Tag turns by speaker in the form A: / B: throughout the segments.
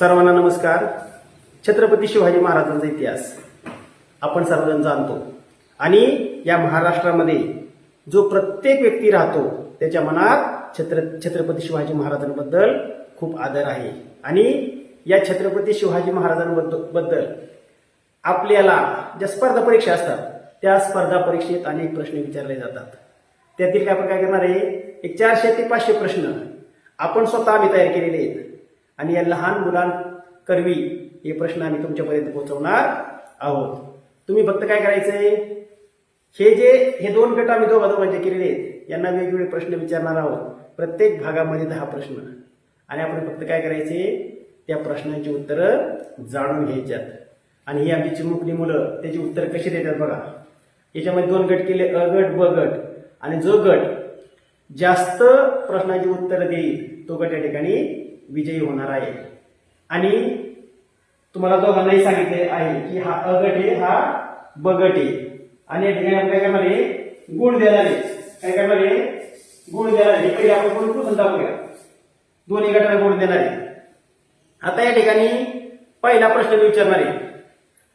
A: सर्वांना नमस्कार. छत्रपती शिवाजी महाराजांचा इतिहास. आपण सर्वजण जाणतो. आणि या महाराष्ट्रामध्ये जो प्रत्येक व्यक्ती राहतो त्याच्या मनात छत्र छत्रपती शिवाजी महाराजांबद्दल खूप आदर आहे. आणि या छत्रपती शिवाजी महाराजांबद्दल बद्दल आपल्याला ज्या स्पर्धा परीक्षा असतात त्या स्पर्धा परीक्षेत अनेक प्रश्न विचारले जातात. त्यातील आपण काय करणार आहे? एक चारशे ते पाचशे प्रश्न आपण स्वतः आम्ही तयार केलेले आहेत. आणि या लहान मुलांकरवी हे प्रश्न आम्ही तुमच्यापर्यंत पोहोचवणार आहोत. तुम्ही फक्त काय करायचंय? हे जे हे दोन गट आम्ही दोघा दोघांचे केलेले आहेत यांना वेगवेगळे प्रश्न विचारणार आहोत. प्रत्येक भागामध्ये दहा प्रश्न. आणि आपण फक्त काय करायचे त्या प्रश्नांची उत्तरं जाणून घ्यायच्यात. आणि ही आमची चिमुकली मुलं त्याची उत्तर कशी देतात बघा. याच्यामध्ये दोन गट केले अ गट ब गट. आणि जो गट जास्त प्रश्नाची उत्तर देईल तो गट या ठिकाणी विजयी होणार आहे. आणि तुम्हाला दोघांनाही सांगितले आहे की हा अ गट आहे हा बगट आहे. आणि या ठिकाणी आपण काय करणार आहे? गुण द्यायला आहे. काय करणार आहे? गुण द्यायला आहे. आपण गुण पुसून टाकूया दोन्ही गटाला गुण देणार आहे. आता या ठिकाणी पहिला प्रश्न मी विचारणार आहे.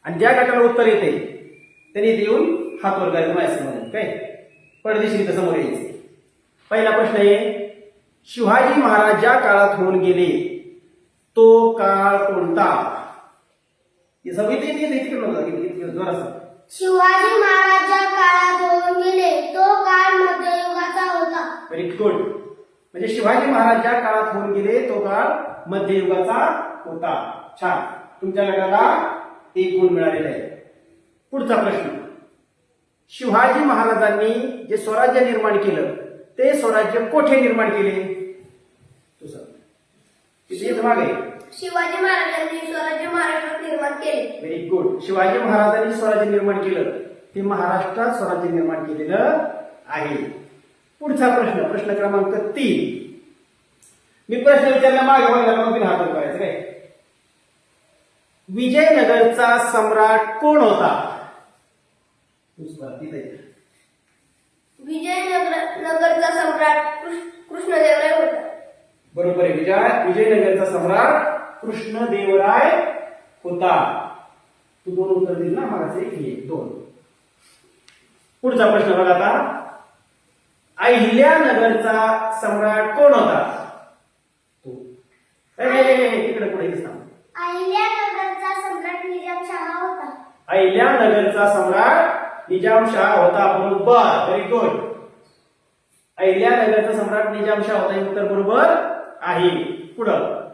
A: आणि ज्या गटाला उत्तर येते त्यांनी इथे येऊन हात वर करायचा माझ्यासमोर काय? पडदेशी इथं समोर यायचे पहिला प्रश्न आहे शिवाजी महाराज ज्या काळात होऊन गेले. तो काळ कोणता.
B: शिवाजी महाराजच्या काळात होऊन गेले तो काळ मध्ययुगाचा होता.
A: व्हेरी गुड म्हणजे शिवाजी महाराज ज्या काळात होऊन गेले तो काळ मध्ययुगाचा होता. छान. तुमच्या गटाला एक गुण मिळालेला आहे. पुढचा प्रश्न. शिवाजी महाराजांनी जे स्वराज्य निर्माण केलं ते स्वराज्य कोठे निर्माण केले? तू सांग.
B: शिवाजी महाराजांनी स्वराज्य महाराष्ट्रात निर्माण केले.
A: व्हेरी गुड शिवाजी महाराजांनी स्वराज्य निर्माण केलं. ते महाराष्ट्रात स्वराज्य निर्माण केलेलं आहे. पुढचा प्रश्न प्रश्न क्रमांक तीन. मी प्रश्न विचारला मागे बघायला मग हातात करायचं काय? विजयनगरचा सम्राट कोण होता?
B: विजयनगर नगरचा सम्राट कृष्ण- कृष्णदेवराय होता.
A: बरोबर आहे विजय विजयनगरचा सम्राट कृष्णदेवराय होता. तू दोन उत्तर दिल ना मागाचे हे दोन. पुढचा प्रश्न बघा आता. अहिल्यानगरचा सम्राट कोण होता? तू. इकडे पुढे थांब.
B: अहिल्यानगरचा सम्राट निजामशहा होता.
A: अहिल्यानगरचा सम्राट निजामशाह होता बरोबर व्हेरी गुड अहिल्यानगरचा सम्राट निजामशाह होता हे उत्तर बरोबर आहे. पुढं.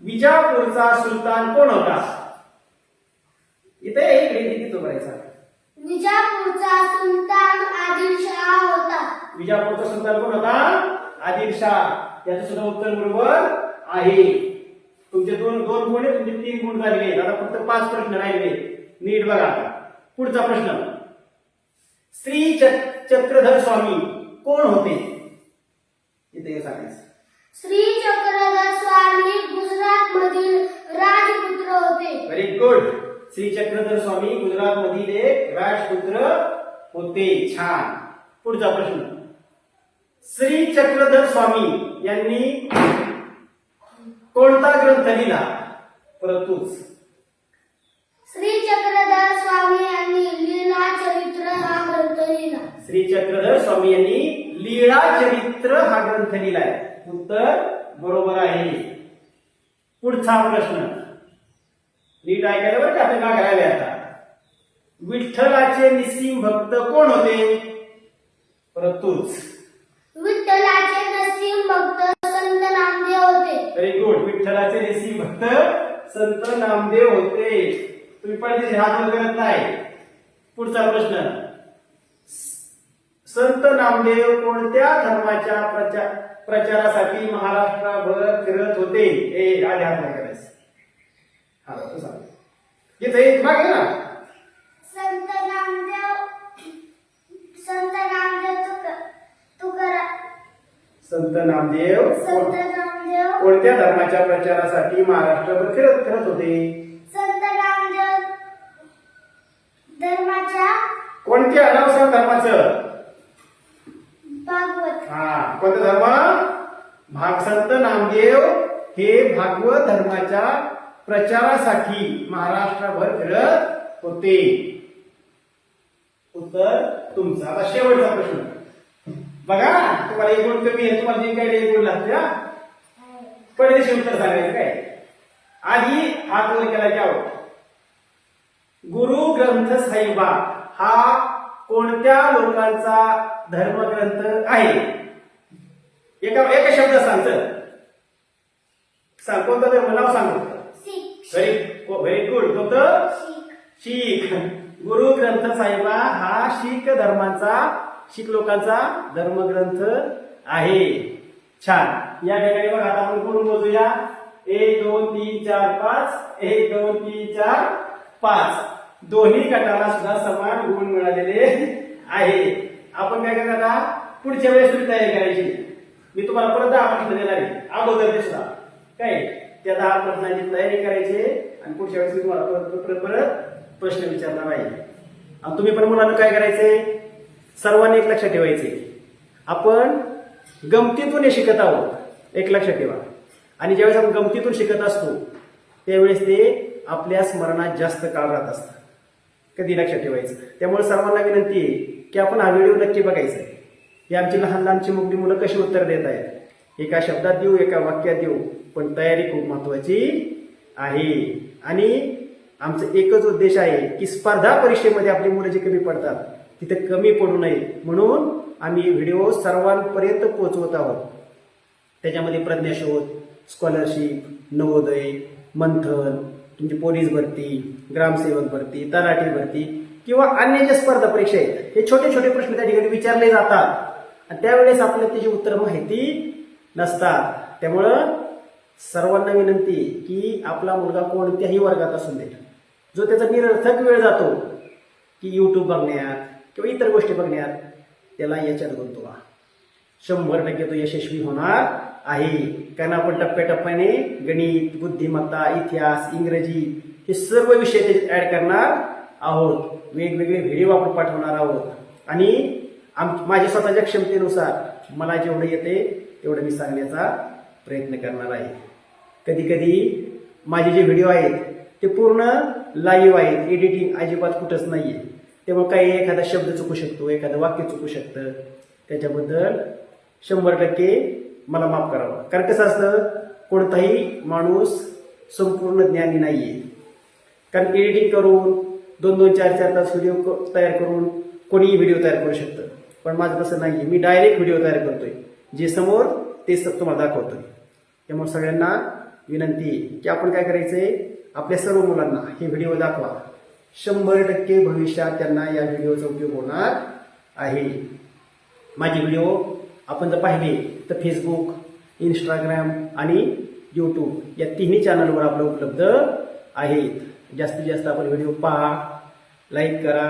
A: विजापूरचा सुलतान कोण होता? इथे इकडे इथे तो करायचा
B: विजापूरचा सुलतान आदिलशहा होता.
A: विजापूरचा सुलतान कोण होता? आदिलशाह. याचं सुद्धा उत्तर बरोबर आहे. तुमचे दोन दोन गुण आहे तुमचे तीन गुण झालेले आहेत. आता फक्त पाच प्रश्न राहिले. नीट बघा. पुढचा प्रश्न. श्री चक- चक्रधर स्वामी कोण होते? इथे सांगायचं
B: श्री चक्रधर स्वामी गुजरात मधील राजपुत्र होते.
A: व्हेरी गुड श्री चक्रधर स्वामी गुजरात मधील एक राजपुत्र होते. छान. पुढचा प्रश्न. श्री चक्रधर स्वामी यांनी कोणता ग्रंथ लिहिला? परत
B: श्री चक्रधर
A: चक्रधर स्वामी यांनी लीळा चरित्र हा ग्रंथ लिहिलाय. उत्तर बरोबर आहे. पुढचा प्रश्न. नीट ऐकायला बरं का? काय करायला आता. विठ्ठलाचे निसीम भक्त कोण होते? परत तूच.
B: विठ्ठलाचे नसीम भक्त संत नामदेव होते.
A: व्हेरी गुड विठ्ठलाचे निसीम भक्त संत नामदेव होते. तुम्ही पडदेशी हात करत नाही. पुढचा प्रश्न. संत नामदेव कोणत्या धर्माच्या प्रचार प्रचारासाठी महाराष्ट्राभर फिरत होते? हे आधी हात करायचं हा तू सांग. इथे एक मागे ना.
B: संत नामदेव संत नामदेव
A: संत नामदेव
B: संत नामदेव.
A: कोणत्या धर्माच्या प्रचारासाठी महाराष्ट्रभर फिरत फिरत होते?
B: संत नामदेव धर्माच्या
A: कोणत्या नाव सांग धर्माचं?
B: भागवत.
A: हा कोणता धर्म? भाग संत नामदेव हे भागवत धर्माच्या प्रचारासाठी महाराष्ट्रभर फिरत होते. उत्तर तुमचा आता शेवटचा प्रश्न. बघा तुम्हाला एक गुण कमी आहे तुम्हाला जे काय एक गुण लागते पहिले उत्तर सांगायचं काय? आधी हात वर केला जाव गुरु ग्रंथ साहिबा हा कोणत्या लोकांचा धर्मग्रंथ आहे? एका एका शब्द सांग चल. सांग कोणता धर्म? नाव सांग. व्हेरी व्हेरी गुड कोणतं?
B: शीख.
A: शीख. गुरु ग्रंथ साहिबा हा शीख धर्माचा शीख लोकांचा धर्मग्रंथ आहे. छान. या ठिकाणी बघा आता आपण कोण मोजूया? एक दोन तीन चार पाच. एक दोन तीन चार पाच. दोन्ही गटाला सुद्धा समान गुण मिळालेले आहे. आपण काय करणार आता? पुढच्या वेळेस तुम्ही तयारी करायची. मी तुम्हाला परत दहा प्रश्न देणार आहे. अगोदर दिसला सुद्धा. काय? त्या दहा प्रश्नांची तयारी करायची आणि पुढच्या वेळेस मी तुम्हाला परत परत परत प्रश्न विचारणार आहे. आणि तुम्ही पण मुलांना काय करायचंय? सर्वांनी एक लक्षात ठेवायचे आपण गमतीतून हे शिकत आहोत. एक लक्षात ठेवा. आणि ज्यावेळेस आपण गमतीतून शिकत असतो त्यावेळेस ते आपल्या स्मरणात जास्त काळ राहत असतं कधी लक्षात ठेवायचं? त्यामुळे सर्वांना विनंती आहे की आपण हा व्हिडिओ नक्की बघायचा हे ही आमची लहान लहानची मुगडी मुलं कशी उत्तर देत आहेत? एका शब्दात देऊ एका वाक्यात देऊ पण तयारी खूप महत्वाची आहे. आणि आमचा एकच उद्देश आहे की स्पर्धा परीक्षेमध्ये आपली मुलं जे कमी पडतात तिथे कमी पडू नये. म्हणून आम्ही व्हिडिओ सर्वांपर्यंत पोहोचवत आहोत. त्याच्यामध्ये प्रज्ञाशोध स्कॉलरशिप नवोदय मंथन तुमची पोलीस भरती ग्रामसेवक भरती तलाठी भरती किंवा अन्य ज्या स्पर्धा परीक्षा आहेत हे छोटे छोटे प्रश्न त्या ठिकाणी विचारले जातात. आणि त्यावेळेस आपल्याला त्याची उत्तर माहिती नसतात. त्यामुळं सर्वांना विनंती की आपला मुलगा कोणत्याही वर्गात असून दे. जो त्याचा निरर्थक वेळ जातो की यूट्यूब बघण्यात किंवा इतर गोष्टी बघण्यात त्याला याच्यात गुंतवा. शंभर टक्के तो यशस्वी होणार. आहे. कारण आपण टप्प्याटप्प्याने गणित बुद्धिमत्ता इतिहास इंग्रजी हे सर्व विषय त्याच्यात ऍड करणार आहोत. वेगवेगळे व्हिडिओ आपण पाठवणार आहोत. आणि आम माझ्या स्वतःच्या क्षमतेनुसार मला जेवढं येते तेवढं मी सांगण्याचा प्रयत्न करणार आहे. कधी कधी माझे जे व्हिडिओ आहेत ते पूर्ण लाईव्ह आहेत. एडिटिंग अजिबात कुठंच नाहीये. तेव्हा काही एखादा शब्द चुकू शकतो एखादं वाक्य चुकू शकतं. त्याच्याबद्दल शंभर टक्के मला माफ करावं. कारण कसं असतं कोणताही माणूस संपूर्ण ज्ञानी नाहीये. कारण एडिटिंग करून दोन दोन चार चार तास व्हिडिओ तयार करून कोणीही व्हिडिओ तयार करू शकतं. पण माझं तसं नाहीये. मी डायरेक्ट व्हिडिओ तयार करतोय. जे समोर ते सब तुम्हाला दाखवतोय. त्यामुळे सगळ्यांना विनंती आहे की आपण काय करायचंय? आपल्या सर्व मुलांना हे व्हिडिओ दाखवा. शंभर टक्के भविष्यात त्यांना या व्हिडिओचा उपयोग होणार आहे. माझे व्हिडिओ आपण जर पाहिले तर फेसबुक इंस्टाग्राम आणि यूट्यूब या तिन्ही चॅनलवर आपलं उपलब्ध आहेत. जास्तीत जास्त आपण व्हिडिओ पहा लाईक करा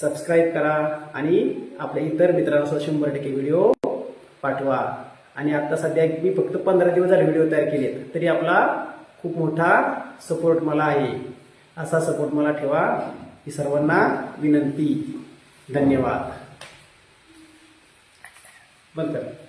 A: सबस्क्राईब करा आणि आपल्या इतर मित्रांना सुद्धा शंभर टक्के व्हिडिओ पाठवा. आणि आता सध्या मी फक्त पंधरा दिवस झाले व्हिडिओ तयार केलेत तरी आपला खूप मोठा सपोर्ट मला आहे. असा सपोर्ट मला ठेवा ही सर्वांना विनंती. धन्यवाद. बंद करा.